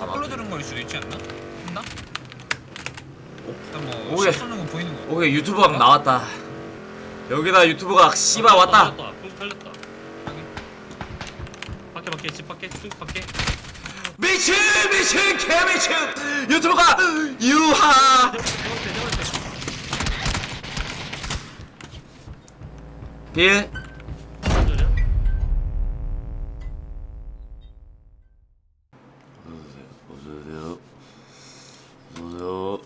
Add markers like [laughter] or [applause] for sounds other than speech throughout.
다 끌어 막혀. 들은 거일 수도 있지 않나? 했나? 일단 뭐. 슛 쏘는 거 보이는 거. 오케이 유튜브 각 나왔다. 여기다 유튜브가 씨발 왔다. 풍 털렸다. 밖에 밖에 집 밖에 쭉 밖에. 미친 미친 개미친 유튜브가 유하. 빌. 무슨 소리야? 어서오세요. 어서오세요.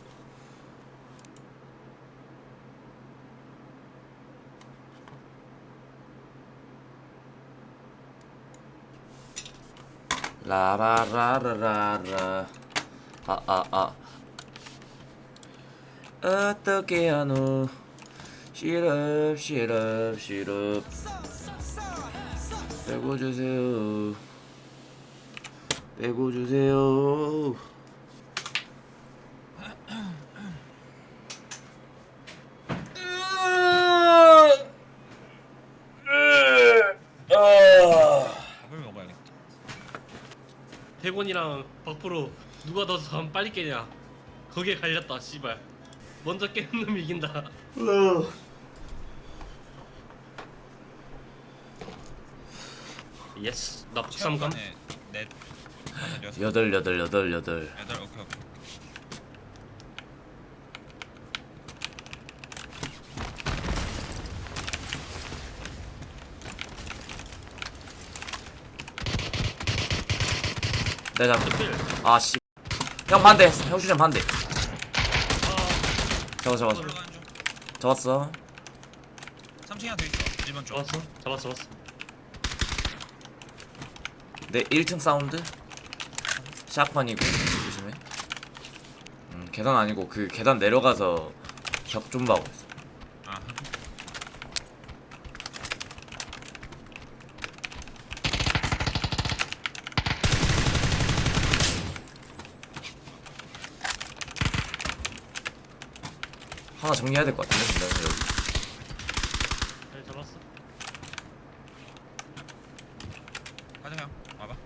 라라라라라라 아아 아. 어떻게 하노 시럽 시럽 시럽 빼고 주세요 빼고 주세요. 밥을 먹어야겠다. 대곤이랑 박프로 누가 더 잠 빨리 깨냐? 거기에 갈렸다. 씨발. 먼저 깨는 놈이 [laughs] 이긴다. 예스. 나 박삼감. 체육관에 넷, 다섯, 여섯, 여덟 여덟 여덟 여덟. 여덟. 오케이 오케이. 내가 잡. 필. 아 씨. 형 반대. 형 주전 반대. 아, 잡아 잡아. 올라가는 중. 잡았어. 3층이 하나 더 있어. 1번 쪽. 잡았어. 잡았어. 잡았어. 내 1층 사운드. 샷판이고 조심해. 음 계단 아니고 그 계단 내려가서 벽좀 봐고 있어. 아. 하나 정리해야 될 것 같은데 근데 여기. 네, 잡았어. 가자 형. 와봐.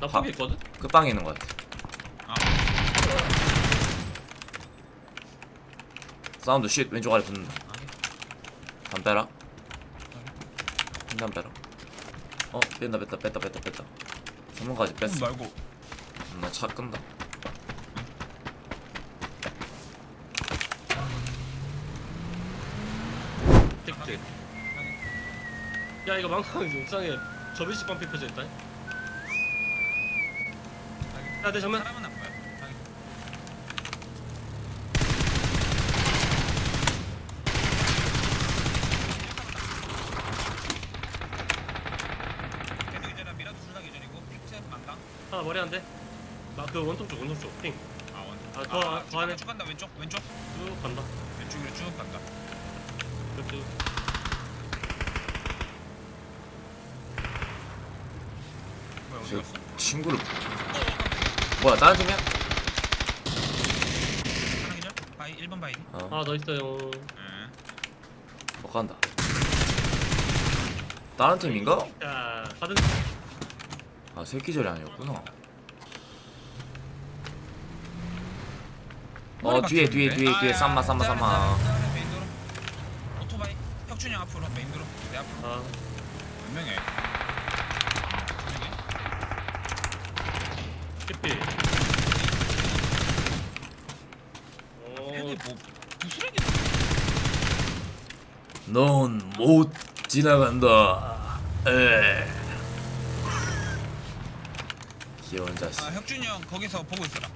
나 아. 포기했거든. 끝방에 있는 것 같아. 아. 사운드 쉿 왼쪽 아래 붙는다. 아. 단 빼라. 한단 빼라. 어 뺀다 뺐다 뺐다 뺐다 뺐다. 3번까지 뺐어. 뺐어. 말고. 음, 나차 끈다. 택트. 야 이거 망상 옥상에 접이식빵 펴져 있다. 야, 내 정면. 사람은 안 보여. 이제는 미라도. 하나 머리 한 대. 나그 원통 쪽 원통 쪽 핑. 아 원. 아, 더, 아, 더 하네. 쭉 간다 왼쪽 왼쪽 쭉 간다. 왼쪽으로 쭉 간다. 쭉. 뭐야 어디 저 갔어? 친구를 뭐야 다른 팀이야? 하나 기절? 바이 1번 바이. 어, 더 있어요. 응. 못 간다. 다른 팀인가? 자. 아 새끼절이 아니었구나. 어 뒤에 뒤에 뒤에 뒤에 쌈마 쌈마 쌈마. 메인도로. 오토바이. 혁준이 형 앞으로 메인도로. 내 앞으로. 아, 몇 명이야? 캐피. 오, 얘네 뭐 부스러기 넌 못 지나간다. 에. 귀여운 자식. 아 혁준이 형 거기서 보고 있어라.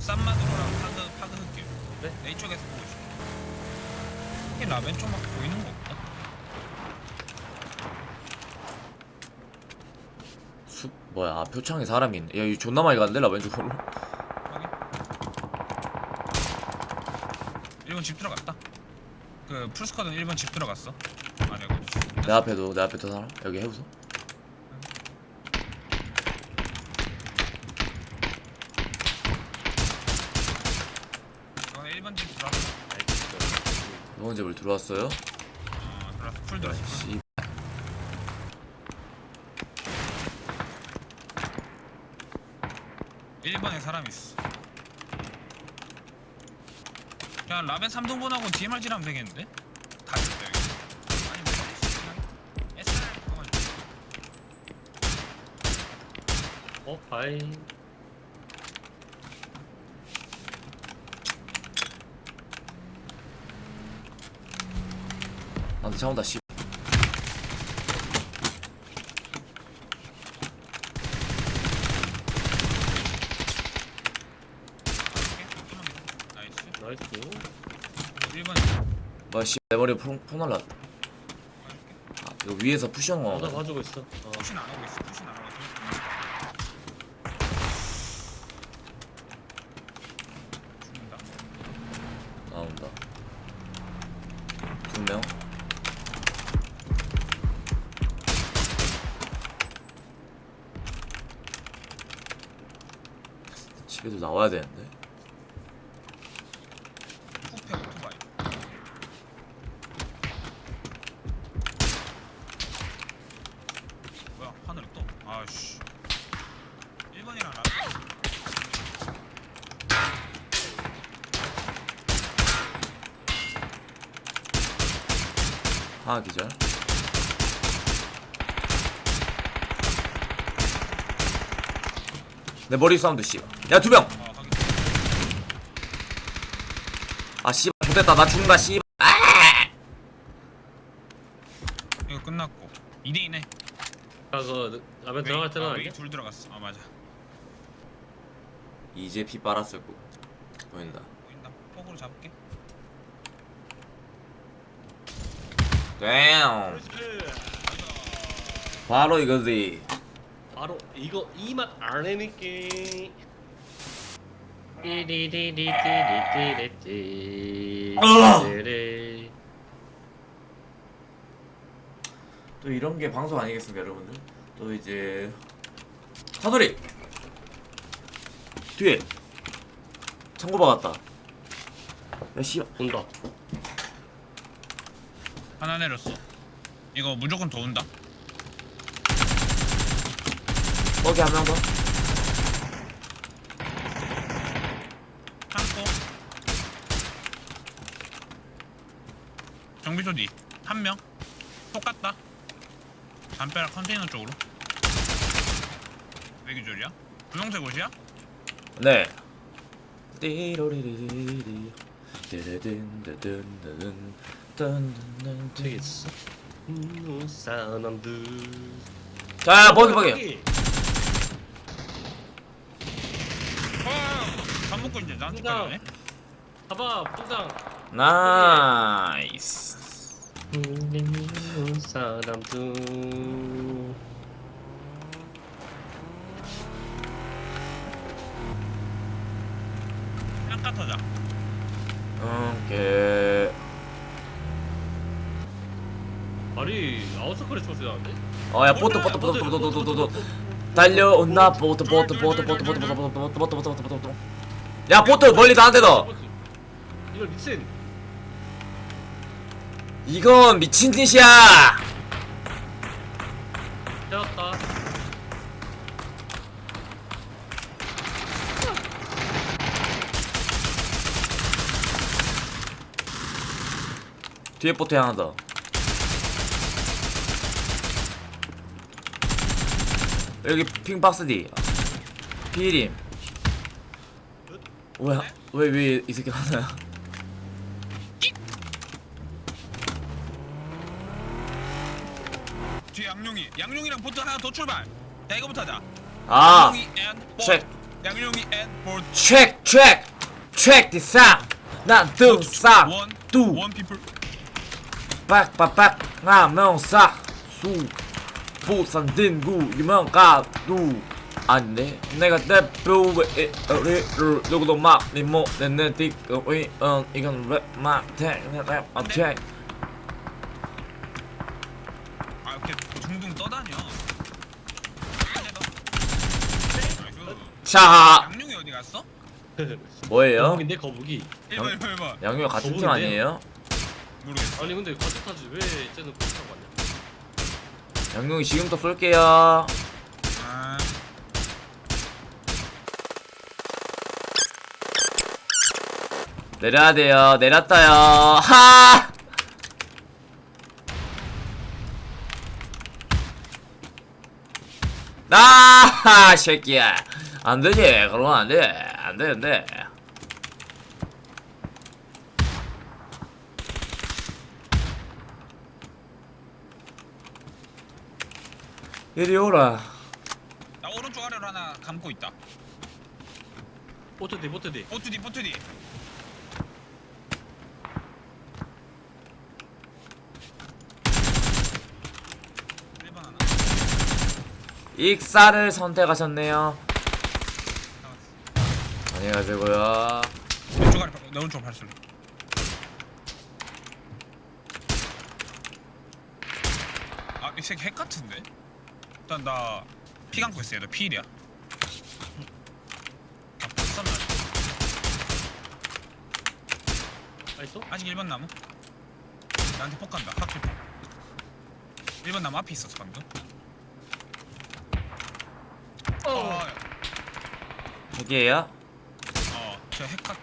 쌈마도로랑 파그 파그 흑길. 네? 내 이쪽에서 보고 있어. 이게 라벤 쪽막 보이는 거 없다. 수 뭐야 아, 표창에 사람이 있네. 야 이거 존나 많이 간대 나 왼쪽으로. 확인. 1번 집 들어갔다. 그 풀스쿼드는 1번 집 들어갔어. 아니 여기. 내 앞에도 내 앞에도 사람 여기 해우소. 이번에 1번 집 들어왔어. 이번 집을 들어왔어요. 어 들어왔어. 풀 들어왔어. 씨. 1번에 사람 있어. 그냥 라벤 3등분하고 DMR질 하면 되겠는데? 다 있어 여기. 아니 뭐 그냥 SR 줘. 어. 바이. 나한테 차 온다 씨 나이스 나이스 1번 뭐야 씨내 머리에 퐁, 퐁 날랐다 아 이거 위에서 푸시한 거나 가지고 있어. 어. 푸신 안 하고 있어 죽는다 나온다 두명 집에도 나와야 되는데 후페 오토바이 뭐야 하늘에 또 아씨 1번이랑 나 하나 기절. 내 머리 사운드 씨야 두명. 아, 아 씨발 못됐다. 나 죽는다 씨발. 이거 끝났고. 2대2네. 아그 라면 들어갈 때는 아니야? 둘 들어갔어. 아 맞아. 이제 피 빨았을 거고 보인다. 보인다. 폭으로 잡을게 damn. 바로 이거지. 바로 이거 이맛 아니니까 띠리리리리리리리 아! 띠리. 또 이런 게 방송 아니겠습니까 여러분들? 또 이제 사소리. 뒤에. 창고 박았다. 야 씨발. 온다 하나 내렸어. 이거 무조건 더 온다. 거기 한 명 더. 참고. 정비소 뒤 한명. 똑같다. 담벼락 컨테이너 쪽으로. 왜 기절이야? 분홍색 옷이야? 네. 띠로리리리리 띠르든 되겠어. 자, 버기 버기. 어, 와밥 먹고 이제 나한테 그러니까. 나이스. 사람들. 아웃서클에 쳤어야 하는데 어야 보트 보트 보트 보트 보트 보트 보트 달려온나 보트 보트 보트 보트 보트 보트 보트 보트 보트 보트 보트 보트 야 보트 멀리 나한테 더 이걸 미친 이건 미친 짓이야 되었다 뒤에 보트 하나 더 여기 핑박스 뒤. 피림 왜왜 이 새끼 하나야? 뒤에 양룡이. 양룡이랑 보트 하나 더 출발. 야 이거부터 하자. 아 양룡이 앤 보트 책. 양룡이 앤 보트 체크 체크 체크 디상 난등상 원, 두원 피플 빡빡빡 수 부산 din구 유명 가두. 아닌데 내가 대표의 어리를 누구도 막니 못내는 띠꺼위 응 이건 랩막 탱랩 어택 아 이렇게 둥둥 떠다녀. 자. 양룡이 어디 갔어? 뭐예요? 거북인데 거북이. 1번 1번 1번 양유가 같은 팀 더운데? 아니에요? 모르겠어. 아니 근데 같이 타지 왜 쟤는 타고 왔냐 양용이 지금부터 쏠게요. 내려야 돼요. 내렸어요. 하! 나하 새끼야. 안되지. 그러면 안돼. 안돼 안돼 이리 오라. 나 오른쪽 아래로 하나 감고 있다 보트 뒤 보트 뒤 보트디 보트디 일번 하나 익사를 선택하셨네요. 안녕히 가세고요. 왼쪽 아래 내 오른쪽 발소리 아 이 새끼 핵 같은데? 일단 나 피 감고 있어요. 너 피일이야. 아 봤었나 알았어? 아직 1번 나무 나한테 폭 간다. 하필 폭. 1번 나무 앞에 있었어 방금. 어. 핵이에요? 어 저 핵 같아.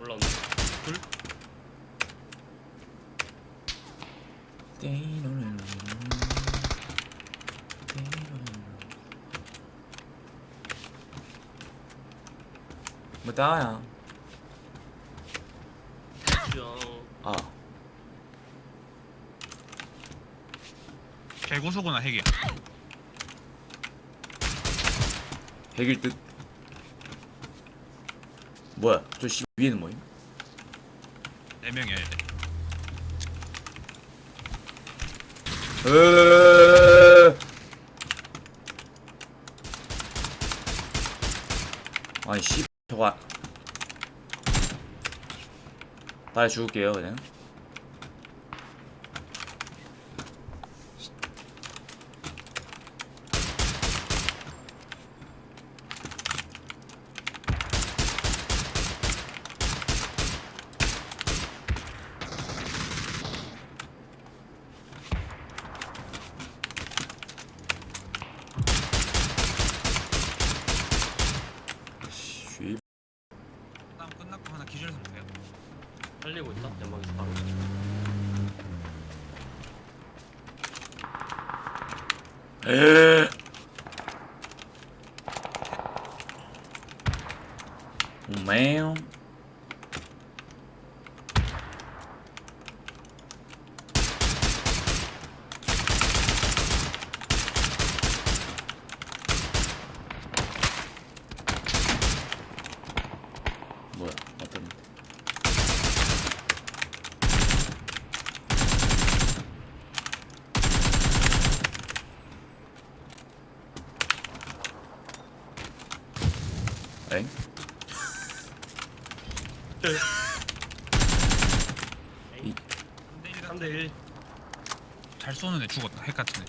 올라온다. 둘 아, 개고소구나 핵이야 핵일 듯. 뭐야? 저 씨, 위에는 뭐임? 4명이야 얘네 으. 아니 씨 저거 빨리 죽을게요 그냥 씨 다음 끝났고 하나 기절해서 못해요 살리고 있다 연막에서 바로 에. 매우 뭐야 어떤 엥? 3대 1 잘 쏘는 애 죽었다 핵 같은 애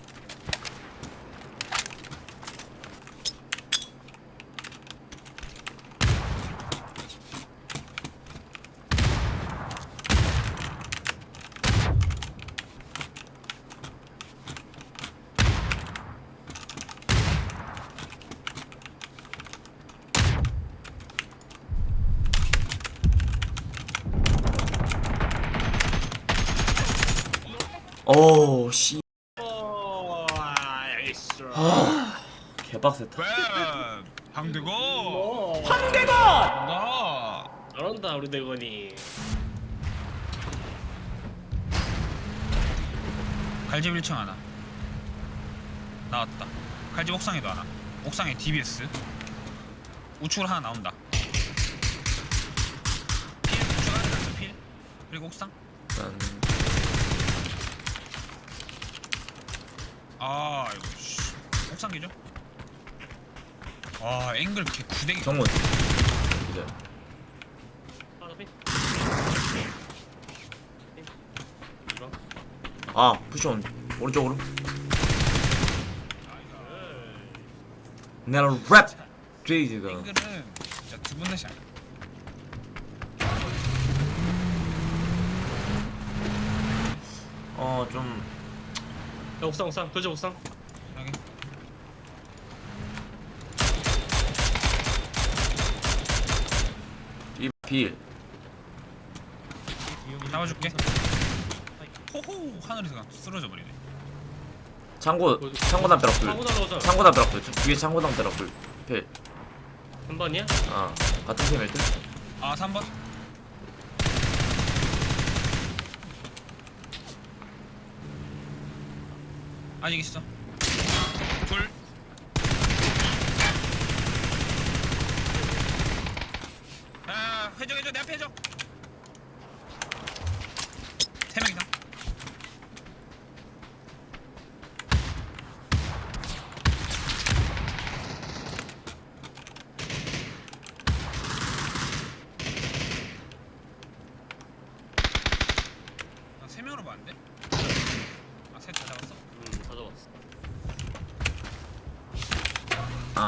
오, 씨. 오 알겠어 개빡셌다. 뱀! 황대건! 오나 잘한다 우리 대건이. 갈집 1층 하나. 나왔다. 갈집 옥상에도 하나. 옥상에 DBS 우측으로 하나 나온다. 필 우측 났어 필 그리고 옥상. 일단 아 이거 씨 옥상 기죠 와 앵글 개 구대기 정문. 이제 하나 아 푸션 오른쪽으로. 내가 랩 트레이드가. 앵글은 진짜 두분 다시 안 어좀 야 옥상 옥상. 그저 옥상. 하게 필 잡아줄게. 호호! 하늘에서 쓰러져 버리네. 창고 창고 담 벼락 둘. 사고 날라오잖아 창고 담 벼락 둘. 뒤에 창고 담 벼락 둘필 한 번이야? 어 같은 팀일 듯. 아 3번 아직 있어. 둘. 아, 회적 내 앞에 회적 세 명 이상 아, 세 명으로 봤는데? 아셋다 잡았어? 응 가져왔어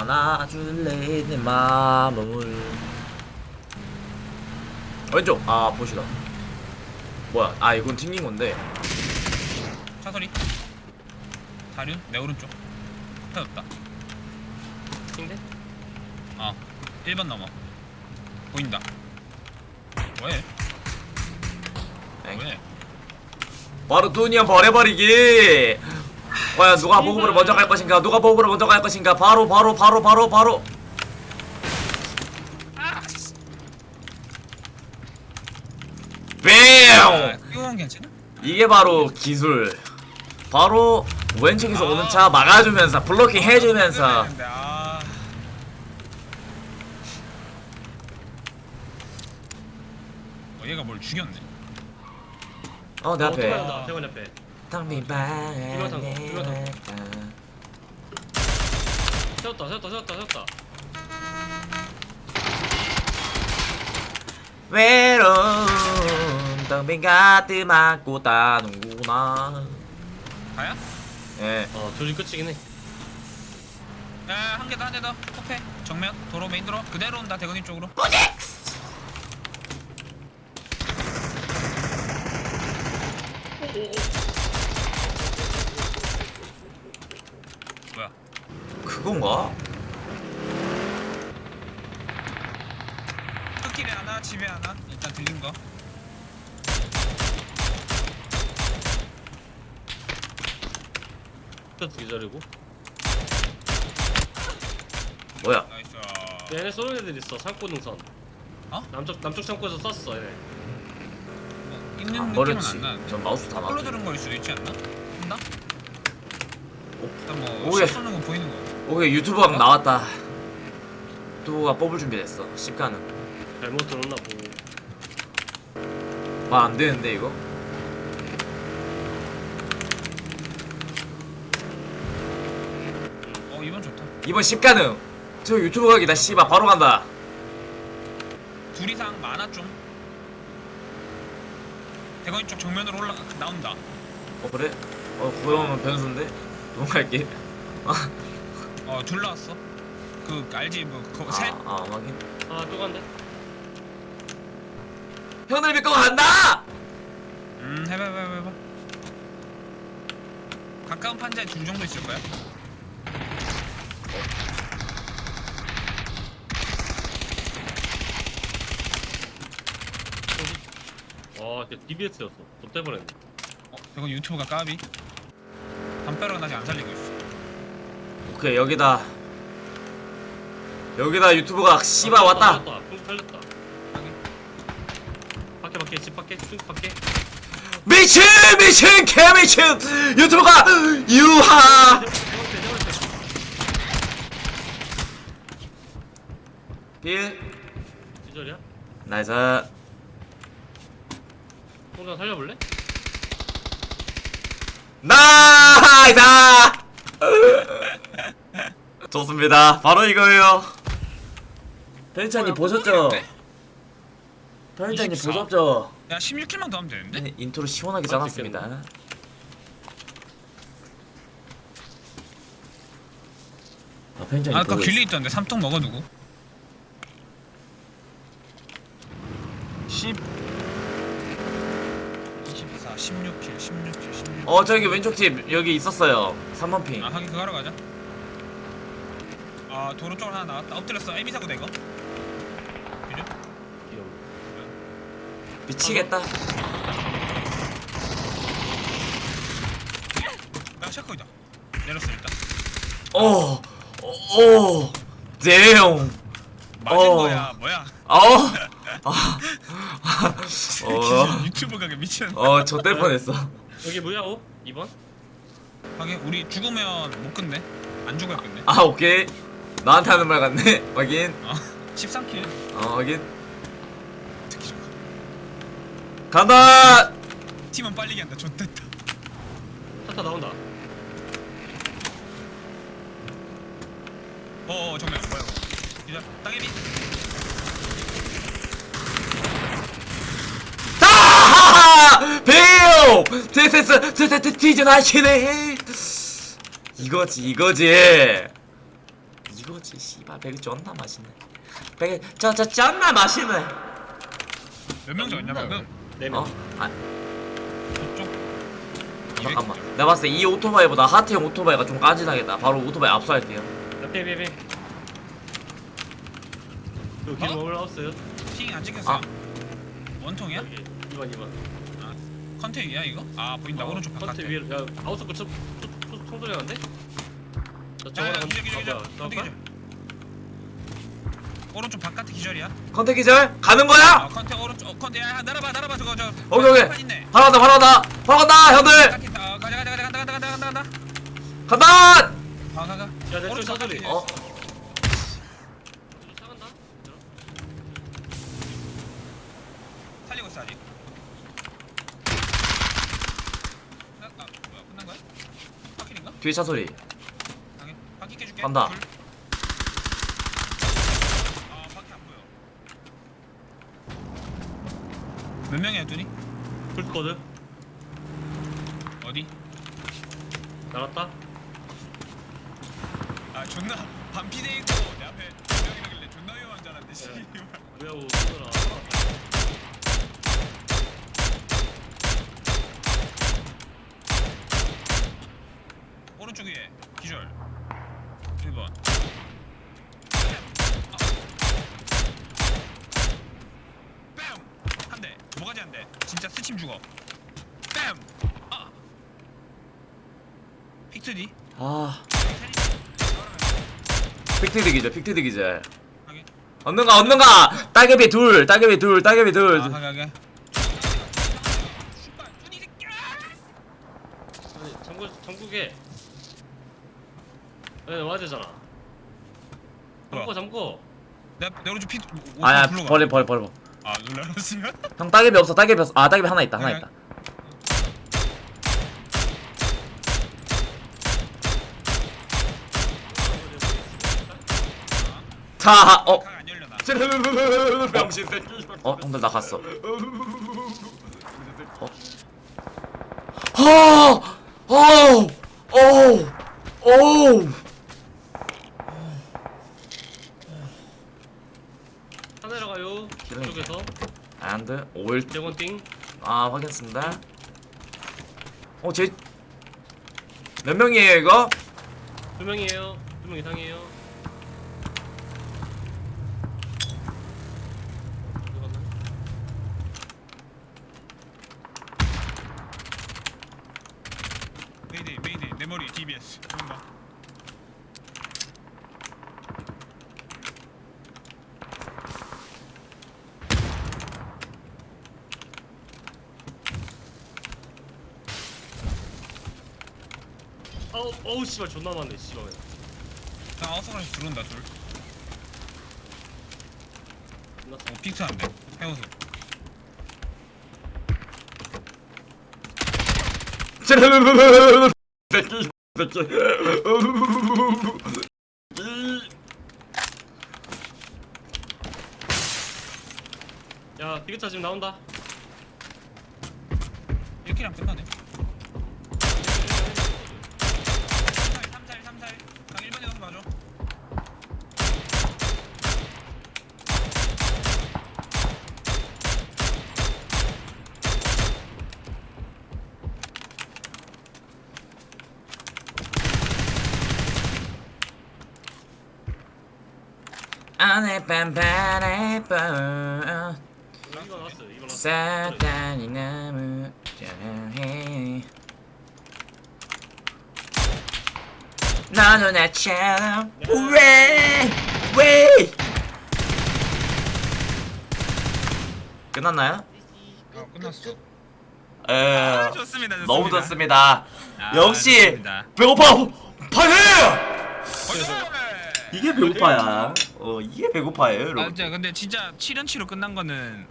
안아줄래 내 마음을? 왼쪽. 아 보시다. 뭐야? 아 이건 튕긴 건데. 차소리. 다륜? 내 오른쪽. 펴졌다. 킹대? 어 1번 넘어 보인다. 왜? 엥. 왜? 바로 두니안 버려버리기 과연 누가 보급으로 먼저 갈 것인가? 누가 보급으로 먼저 갈 것인가? 바로 바로 바로 바로 바로. 아! 뱀 이건 괜찮아? 이게 바로 기술. 바로 왼쪽에서 오는 차 막아주면서 블로킹 해주면서. 아 어, 얘가 뭘 죽였네. 어 내 앞에. 옆에 텅빈방 상관, 이거 상관. 세웠다 세웠다 세웠다 세웠다. 외로운 텅빈 가득 맞고 따는구나. 가야? 예. 어 조지 끝이긴 해. 야한 개 더 한 개더. 코페 정면 도로 메인 도로. 그대로 온다 대건이 쪽으로. 뭐야 그건가? 흙길에 하나 집에 하나? 일단 들린 거. 끝 기다리고. 뭐야? 나이스. 얘네 쏘는 애들 있어. 창고 능선. 어? 남쪽 남쪽 창고에서 쐈어 얘네. 뭐, 있는 안 느낌은 버렸지. 안 나는데. 전 마우스 다 홀로 맞 들은 거일 수도 있지 않나? 한다? 일단 뭐 오예. 샷 쏘는 건 보이는 거 오케이 유튜브 각 나왔다. 뚜가 뽑을 준비됐어 10가는 잘못 들었나 보고. 말 안되는데 이거? 어 이번 좋다. 이번 10가능 저 유튜브 각이다 씨발 바로 간다. 둘 이상 많아 좀. 대건이 쪽 정면으로 올라 나온다. 어 그래? 어 그러면 변수인데? 도망갈게 어 둘 나왔어. 그 알지? 뭐 그거 셋 아, 아 확인. 아 또 간대. 형들 믿고 간다! 음 해봐 해봐 해봐 가까운 판자에 둘 정도 있을 거야? 와 진짜 DBS였어. 롯데 버렸네. 어 대건 유튜브가 까비? 담벼락은 아직 안 살리고 있어 오케이 여기다. 여기다 유튜브 각 씨발 왔다. 풍수 살렸다. 밖에 밖에 집 밖에 집 밖에. 미친 미친 개미친. 유튜브가 유하. 빌 기절이야? 나이스. 통장 살려볼래? 나이스 좋습니다 바로 이거예요 편찬님 보셨죠? 편찬님 24. 보셨죠? 야 16킬만 더 하면 되는데? 네, 인트로 시원하게 짜놨습니다 아 편찬님 아까 보고 길리. 있던데 삼통 먹어 누구? 10 24 16킬 16킬 16킬 어 저기 왼쪽 팀 여기 있었어요 3번 핑 아 하긴 그거 하러 가자 아 도로 쪽으로 하나 나왔다 엎드렸어 에미 사고 내거 그죠? 미치겠다. 야 샤크이다 내렸어 일단 오, 오, 대용. 맞은 어. 거야 뭐야 어, 아, 어, [laughs] 유튜브 가게 미친 어, 저 뗄 뻔했어. 여기 뭐야 오? 2번? 하긴 우리 죽으면 못 끝내 안 죽어야 끝내 아, 오케이. 나한테 하는 말 같네. 확인. 어 13킬 어, 확인. 특히 좋아 간다. 팀은 빨리 간다 좋됐다 타타 나온다 어 어 정면 뭐야 이거 기자 땅에비 다! 배요! 제세스, 제세스 티전 하시네. 이거지, 이거지. 이거지, 씨발 배그 존나 맛있네. 배그 저저 존나 맛있네. 몇명 잡았냐 방금 4명 어? 아, 저쪽 잠깐만. 내가 봤을 때 이 오토바이보다 하트형 오토바이가 좀 까지나겠다. 바로 오토바이 압수할게요. 빼빼빼 여기 길 어? 올라왔어요 핑안 찍혔어 아. 원통이야? 여기 2번 2번 컨택이야 이거? 아 보인다 오른쪽 컨테 바깥에 위에 야 아웃서클 총 소리 나는데? 나 야, 야, 저거랑 기절 기절 기절 가봐. 컨택 기절 오른쪽 바깥에 기절이야 컨택 기절? 가는 아 거야? 컨택 오른쪽 어, 컨택 야 날아봐 날아봐 저거 저 오케이, 오케이. 있네 바로 간다, 바로 간다, 바로 간다, 형들! 딱 어, 가자 가자 가자 간다 간다 간다 간다 간다 간다! 가 가가 내쪽 오른쪽 사소리. 바깥에 어, 차간다? 살리고 있어 아직 아 뭐야 끝난 거야? 파킬인가? 뒤에 차 소리. 간다. 둘. 아몇 명이야 뚜니? 불거든 어디? 날았다 아 존나 반피돼 있고 내 앞에 두 명이라길래 존나 위험한 줄 알았는데 씨발 뭐야 오 소라 오른쪽 위에 기절 1번 뺨! 한대 뭐가지 한대 진짜 스침 죽어 뺨! 아 픽트디? 아, 픽티드 기절, 픽티드 기절. 하게 얻는가, 얻는가! 따개비 둘, 따개비 둘, 따개비 둘. 아 하게 하게 아니 잠구게 아니 와야 되잖아 뭐야? 잠궈 잠궈 내, 내 오른쪽 피 아야, 불러가. 버려, 버려, 버려. 아 놀라웠으면? 형 따개비 없어, 따개비 없어. 아, 따개비 하나 있다, 하나 네. 있다. 자, 어. 안 열려 나 병신 새끼. 어, 형들 나 갔어. 어? 어! 어! 어! 어! 차 내려가요 기름이 이쪽에서 안드 오일 대원띵 아 확인했습니다. 어, 제 몇 명이에요 이거? 두 명이에요 두 명 이상이에요 메이데이 메이데이 내 머리 DBS 뭔가 어우 어우 씨발 존나 많네 씨발. 나 아웃사이드 들어온다 둘. 끝났어 어, 픽트 안돼 해우수 새끼 새끼. 야 비그차 지금 나온다. 1킬이랑 끝나네 3살 3살 나 1번에 가서 봐줘 빰. 이거 나왔어 이거 나왔어 사단이 나무 자랑해 나는 나처럼 왜 왜 끝났나요? 어, 끝났어. 에 아, 좋습니다. 좋습니다. 너무 좋습니다 아, 역시 좋습니다. 배고파 파이팅 어이! 이게 배고파야 어 이게 배고파예요 아, 여러분 진짜 근데 진짜 7연치로 끝난 거는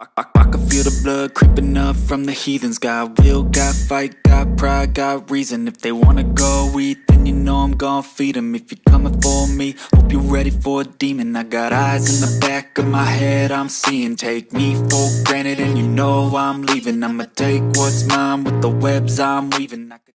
I, I, I can feel the blood creeping up from the heathens. Got will, got fight, got pride, got reason. If they wanna go eat, then you know I'm gonna feed 'em. If you're coming for me, hope you're ready for a demon. I got eyes in the back of my head, I'm seeing. Take me for granted, and you know I'm leaving. I'ma take what's mine with the webs I'm weaving. I could